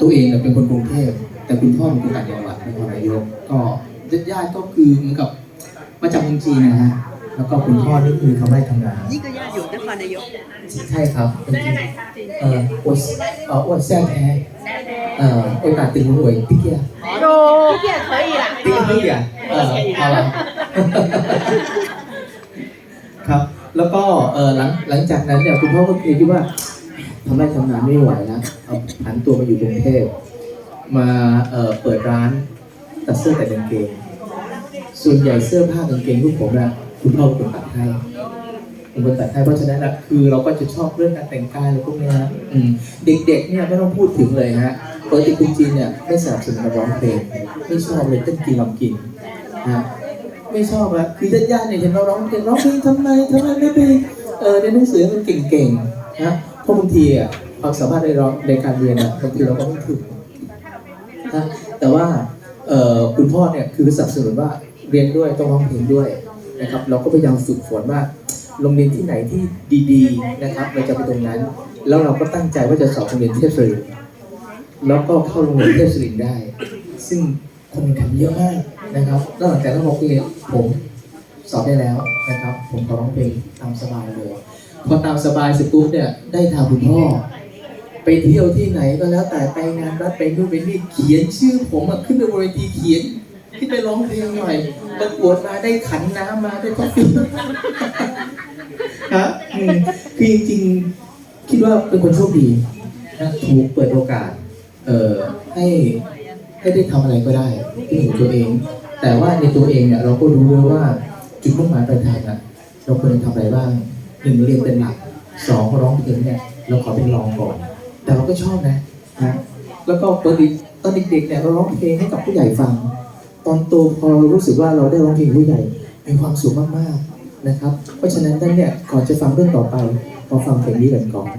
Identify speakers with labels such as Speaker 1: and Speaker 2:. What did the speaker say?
Speaker 1: ตัวเองเนี่ยเป็นคนกรุงเทพแต่คุณพ่อเป็นคนต่างจังหวัดนครนายกก็ญาติๆก็คือเหมือนกับมาจากเมืองจีนนะฮะแล้วก็คุณพ่อนี่คือทำไร่ทำนา
Speaker 2: นี่ก็ญาติอยู่นครนายก
Speaker 1: ใช่ครับเป็นจีนเอ่ออวดเอ่ออวดแซ่แท้เอ่อโอกาสตึงหวยติ๊กเกีย
Speaker 2: 有，也可以啦。
Speaker 1: ติ๊กเกียเออเอาละ ครับ แล้วก็เออหลังหลังจากนั้นเนี่ยคุณพ่อก็เคยคิดว่าทำไร่ทำนาไม่ไหวแล้วเอาผัน ตัวมาอยู่กรุงเทพมาเเปิดร้านตัดเสื้อแต่กางเกง ส่วนใหญ่เสื้อผ้ากางเกงพวกผมนะคุณพ่อเป็นคนตัดให้เป็นคนตัดให้เพราะฉะนั้นนะคือเราก็จะชอบเรื่องการแต่งกายอะไรพวกเนี้ยนะเด็กๆเนี่ยไม่ต้องพูดถึงเลยฮะปกติคุณจีนเนี่ยไม่สนับสนุนการร้องเพลงไม่ชอบเลยเต้นกินลำกินนะไม่ชอบอะคือญาติๆเนี่ยเห็นเราร้องเพลงร้องเพลงทำไมทำไมไม่ไปเออเรียนหนังสือมันเก่งๆนะเพราะบางทีอะ ความสามารถในร้องในการเรียนอะบางทีเราก็ไม่ถึงนะแต่ว่าคุณพ่อเนี่ยคือสนับสนุนว่าเรียนด้วยต้องร้องเพลงด้วยนะครับ เราก็พยายามฝึกฝนว่าโรงเรียนที่ไหนที่ดีๆนะครับเราจะไปตรงนั้น แล้วเราก็ตั้งใจว่าจะสอบโรงเรียนเทพศิรินแล้วก็เข้าโรงเรียนเทพศิรินได้ ซึ่งคนแข่งขันเยอะมากนะครับแล้วหลังจากนั้นบอกเองผมสอบได้แล้วนะครับ ผมขอร้องเพลงตามสบายเลยพอตามสบายเสร็จปุ๊บเนี่ยได้ทางคุณพ่อ ไปเที่ยวที่ไหนก็แล้วแต่ไปงานรัฐไปนู่นไปนี่เขียนชื่อผมอะขึ้นไปบนเวทีเขียนขึ้นไปร้องเพลงหน่อยประกวดมาได้ขันน้ำมาได้กาแฟฮะอืมคือจริงๆคิดว่าเป็นคนโชคดีนะถูกเปิดโอกาส เอ่อให้ให้ได้ทำอะไรก็ได้ที่ของตัวเอง แต่ว่าในตัวเองเนี่ยเราก็รู้ด้วยว่าจุดมุ่งหมายปลายทางอะเราควรจะทำอะไรบ้างหนึ่งเรียนเป็นหลักสองร้องเพลงเนี่ยเราขอเป็นรองก่อน แต่เราก็ชอบนะนะแล้วก็ปกติตอนเด็กๆเนี่ยเราร้องเพลงให้กับผู้ใหญ่ฟัง ตอนโตพอเรารู้สึกว่าเราได้ร้องเพลงผู้ใหญ่มีความสุขมากๆนะครับ เพราะฉะนั้นท่านเนี่ยก่อนจะฟังเรื่องต่อไปขอฟังเพลงนี้กันก่อน